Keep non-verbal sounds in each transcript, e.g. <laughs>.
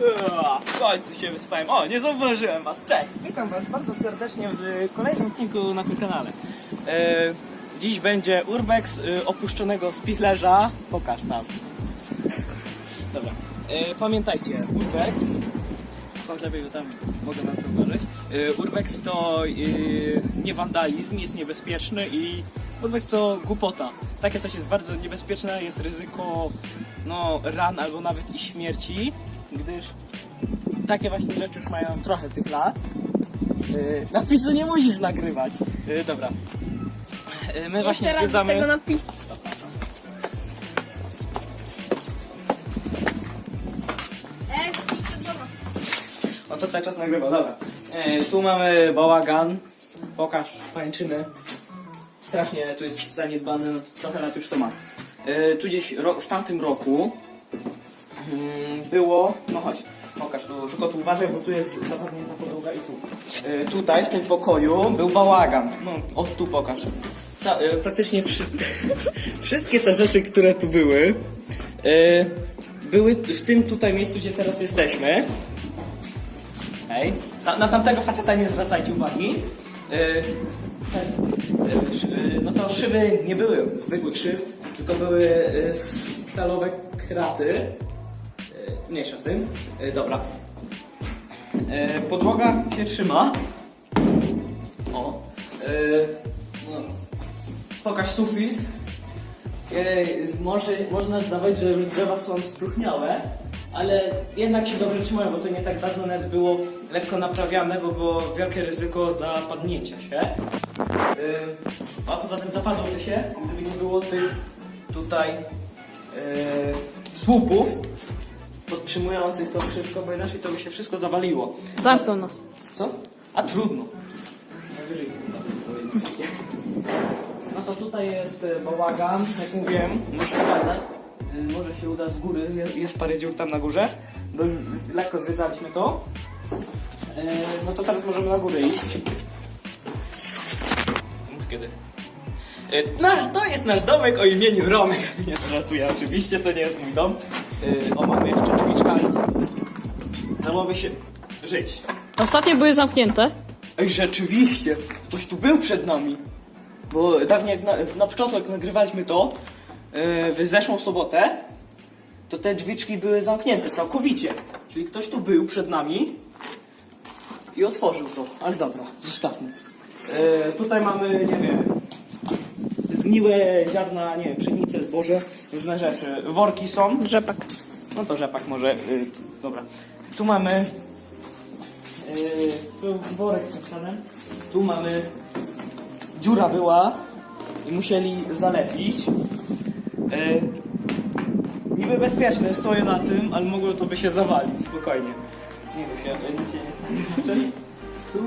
Ua, W końcu się wyspałem. O, nie zauważyłem was. Cześć. Witam was bardzo serdecznie w kolejnym odcinku na tym kanale. E, dziś będzie urbex e, opuszczonego spichlerza. Pokaż tam. <laughs> Dobra. E, pamiętajcie, urbex stąd lepiej, tam mogę nas zauważyć. E, Urbex to e, nie wandalizm, jest niebezpieczny i Urbex to głupota. Takie coś jest bardzo niebezpieczne, jest ryzyko no, ran albo nawet i śmierci, gdyż takie właśnie rzeczy już mają trochę tych lat. E, Napisu nie musisz nagrywać. E, Dobra. E, My właśnie Jeszcze raz z zwiedzamy... tego napisu. Ej, dobra. No to cały czas nagrywa, dobra. E, tu mamy bałagan. Pokaż pańczyny. Strasznie tu jest zaniedbany, no, trochę lat już to ma. E, tu gdzieś ro, w tamtym roku było, no chodź, pokaż tu, tylko tu uważaj, bo tu jest zapadnięta podłoga i tu. E, tutaj w tym pokoju był bałagan. No, o tu pokaż. Ca, e, praktycznie wszy, <laughs> wszystkie te rzeczy, które tu były, e, były w tym tutaj miejscu, gdzie teraz jesteśmy. Ej, na, na tamtego faceta nie zwracajcie uwagi. No to szyby nie były zwykłych szyb, tylko były stalowe kraty. Mniejsza z tym. Yy, dobra. Yy, podłoga się trzyma. O. Yy, no. Pokaż sufit. Może, można zdawać, że drzewa są spróchniałe, ale jednak się dobrze trzymają, bo to nie tak dawno nawet było lekko naprawiane, bo było wielkie ryzyko zapadnięcia się. Yy, a poza tym zapadłoby się, gdyby nie było tych tutaj yy, słupów podtrzymujących to wszystko, bo inaczej to by się wszystko zawaliło. Zamknął nas. Co? A trudno. Najwyżej sobie No to tutaj jest e, bałagan, jak mówiłem, muszę pokazać. E, Może się uda z góry, Je- jest parę dziur tam na górze. Bo już lekko zwiedzaliśmy to. E, No to teraz możemy na górę iść. Mów kiedy. E, Nasz, to jest nasz domek o imieniu Romek. <laughs> Nie, to żartuję, oczywiście to nie jest mój dom. E, O, mamy jeszcze drzwiczka. Dałoby się żyć. Ostatnie były zamknięte. Ej, rzeczywiście, ktoś tu był przed nami. Bo dawniej, jak na, na początku, jak nagrywaliśmy to, yy, w zeszłą sobotę, to te drzwiczki były zamknięte całkowicie. Czyli ktoś tu był przed nami i otworzył to. Ale dobra, zostawmy. Yy, tutaj mamy, nie wiem, zgniłe ziarna, nie wiem, pszenice, zboże, różne rzeczy. Worki są. Rzepak. No to rzepak może. Yy, dobra. Tu mamy. Yy, tu worek z napisane. Tu mamy. Dziura była i musieli zalepić. Yy, niby bezpieczne, stoję na tym, ale mogło to by się zawalić spokojnie. Nie wiem, się, nic się nie stanie. Czyli tu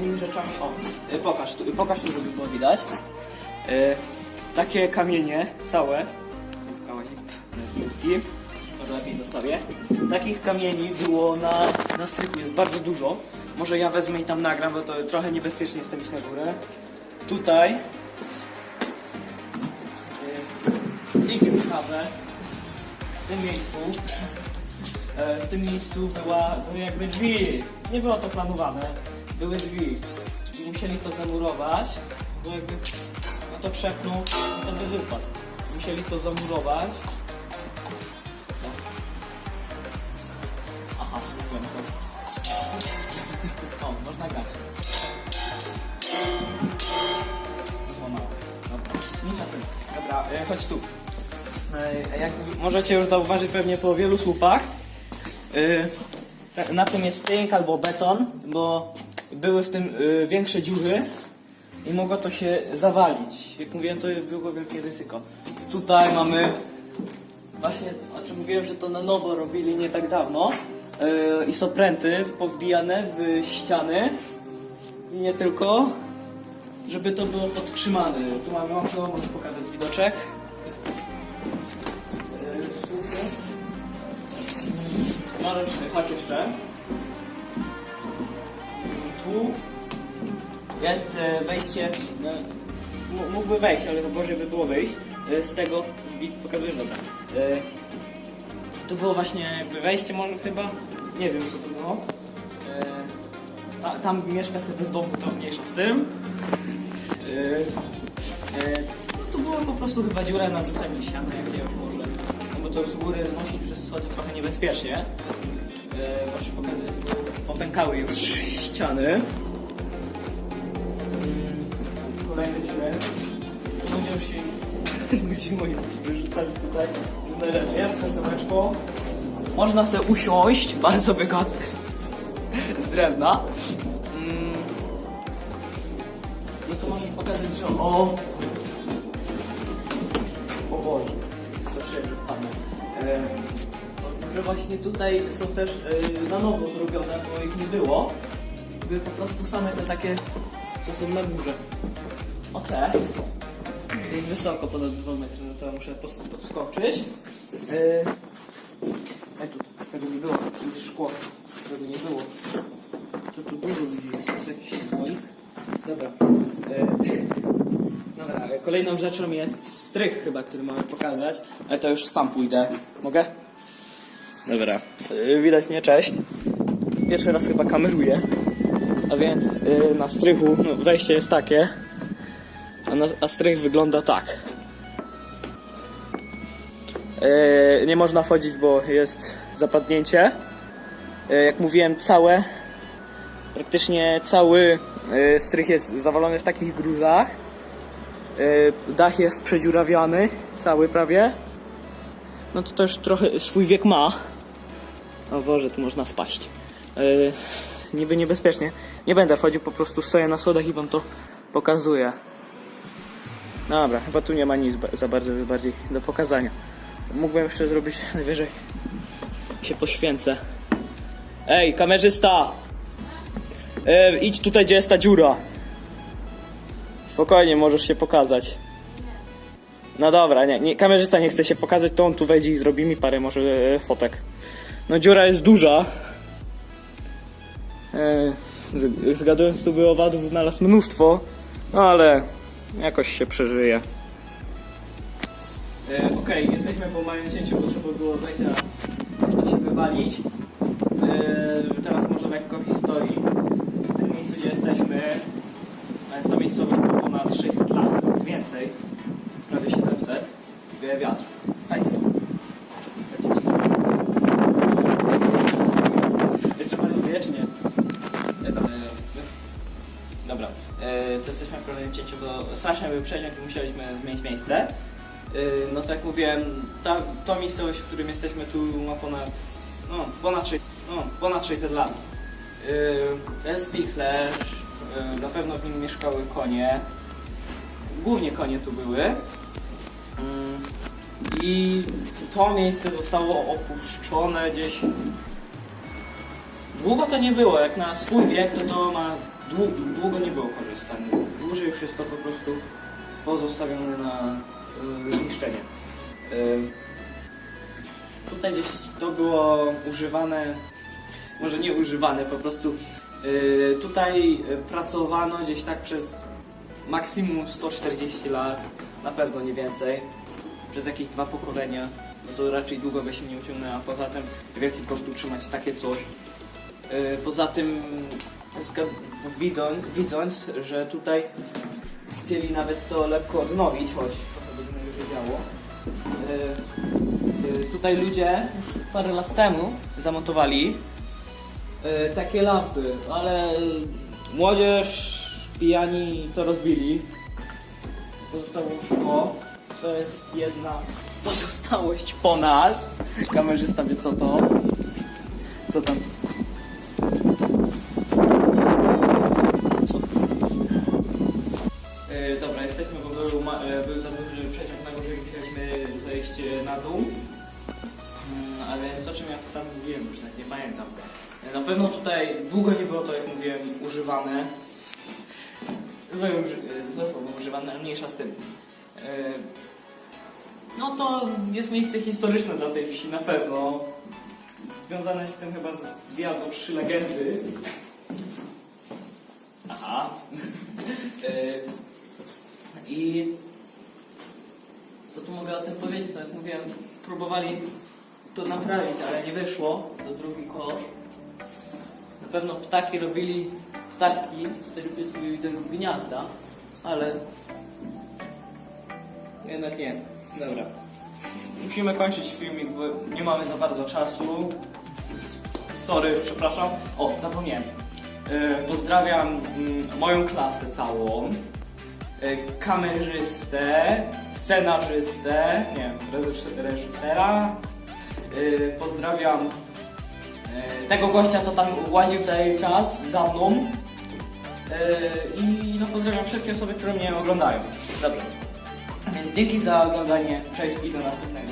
kolejnymi rzeczami. O, yy, pokaż tu, pokaż tu, żeby było widać. Yy, takie kamienie całe. Główki. Może lepiej zostawię. Takich kamieni było na, na strychu, jest bardzo dużo. Może ja wezmę i tam nagram, bo to trochę niebezpiecznie jest iść na górę. Tutaj. Yy, Ikiem pokażę. W tym miejscu. e, W tym miejscu była, były jakby drzwi. Nie było to planowane. Były drzwi. I musieli to zamurować, bo jakby no to trzepnął, no to by wypadł. Musieli to zamurować. Aha, zwykłem to. O, można grać. Złamało. Dobra, tym. Dobra, e, chodź tu. E, Jak możecie już zauważyć pewnie po wielu słupach, e, na tym jest tynk albo beton, bo były w tym e, większe dziury i mogło to się zawalić. Jak mówiłem, to było wielkie ryzyko. Tutaj mamy Właśnie o czym mówiłem, że to na nowo robili nie tak dawno. Yy, I są pręty powbijane w ściany. I nie tylko. Żeby to było podtrzymane. Tu mamy okno, możesz pokazać widoczek. Yy. Możesz, chodź jeszcze. Tu jest e, wejście. m- Mógłby wejść, ale to gorzej by było wyjść. E, Z tego. Pokazujesz dobra. E, to było właśnie jakby wejście może chyba. Nie wiem co to było. A, tam mieszka sobie bez domu, to mniejsza z tym. To było po prostu chyba dziura na wrzucenie siana jakiegoś może. No bo to z góry znosić przez schody trochę niebezpiecznie. E, pokazać, bo popękały już ściany. Kolejne dziury. Ludzie <laughs> już się ludzie moi wyrzucali tutaj rzeczy. Jest krzesełeczko. Można sobie usiąść, bardzo wygodne. <laughs> Z drewna. Mm. No to możesz pokazać, że o... O Boże, straszyłem, że wpadnę. E, że właśnie tutaj są też e, na nowo zrobione, bo ich nie było. Były po prostu same te takie, co są na górze. O te. To jest wysoko, ponad 2 metry, no to muszę podskoczyć. Yy... Ej, tu tego nie było, tu jest szkło, tego nie było. To tu dużo ludzi jest, to jest jakiś słoik. Dobra. Yy... <laughs> Dobra, kolejną rzeczą jest strych chyba, który mamy pokazać, ale to już sam pójdę. Mogę? Dobra. Yy, widać mnie, cześć. Pierwszy raz chyba kameruję. A więc yy, na strychu no, wejście jest takie. A, na, a strych wygląda tak. E, nie można wchodzić, bo jest zapadnięcie. E, jak mówiłem, całe, praktycznie cały e, strych jest zawalony w takich gruzach. E, dach jest przedziurawiany, cały prawie. No to też trochę swój wiek ma. O Boże, tu można spaść. E, niby niebezpiecznie. Nie będę wchodził, po prostu stoję na schodach i wam to pokazuję. Dobra, chyba tu nie ma nic za bardzo bardziej do pokazania. Mógłbym jeszcze zrobić najwyżej. Się poświęcę. Ej, kamerzysta! E, idź tutaj, gdzie jest ta dziura. Spokojnie, możesz się pokazać. No dobra, nie, nie, kamerzysta nie chce się pokazać, to on tu wejdzie i zrobi mi parę może e, fotek. No dziura jest duża. Z- zgadując, tu by owadów znalazł mnóstwo, no ale jakoś się przeżyje. E, Okej, jesteśmy po małym cięciu, bo trzeba było zejść na... Się wywalić. E, teraz może lekko historii. W tym miejscu, gdzie jesteśmy, jest to ma ponad 600 lat, więcej. Prawie 700. Wieje wiatr. Stań E, to jesteśmy w kolejnym cięciu, bo strasznie był przeciąg i musieliśmy zmienić miejsce. E, no tak jak mówiłem, ta, ta miejscowość, w którym jesteśmy tu ma ponad, no, ponad, 6, no, ponad 600 lat. E, Ten spichlerz, na pewno w nim mieszkały konie. Głównie konie tu były. Mm, I to miejsce zostało opuszczone gdzieś Długo to nie było, jak na swój wiek to to ma długo, nie było korzystane. Dłużej już jest to po prostu pozostawione na y. Y, tutaj gdzieś to było używane, może nie używane, po prostu y, tutaj pracowano gdzieś tak przez maksimum 140 lat, na pewno nie więcej, przez jakieś dwa pokolenia. No to raczej długo by się nie uciągnęło, a poza tym wielki koszt utrzymać takie coś. Yy, Poza tym, widząc, że tutaj chcieli nawet to lekko odnowić, choć by najwyżej działo. Yy, yy, Tutaj ludzie już parę lat temu zamontowali takie lampy, ale młodzież, pijani to rozbili. Pozostało szkło. To jest jedna pozostałość po nas. Kamerzysta wie co to. Co tam? Na pewno tutaj długo nie było to, jak mówiłem, używane. Złe, złe słowo używane, ale mniejsza z tym. E, No to jest miejsce historyczne dla tej wsi na pewno. Związane jest z tym chyba dwie albo trzy legendy. Aha. <laughs> I co tu mogę o tym powiedzieć? Tak jak mówiłem, próbowali to naprawić, ale nie wyszło. To drugi kosz. Pewno ptaki robili ptaki, lubię sobie widzę gniazda, ale jednak nie. Dobra. Musimy kończyć filmik, bo nie mamy za bardzo czasu. Sorry, przepraszam. O, zapomniałem. E, pozdrawiam mm, moją klasę całą, e, kamerzystę, scenarzystę, nie wiem, reżyser- reżysera. E, pozdrawiam tego gościa, co tam łaził cały czas za mną. E, I no, pozdrawiam wszystkie osoby, które mnie oglądają. Dobra. Więc dzięki za oglądanie. Cześć i do następnego.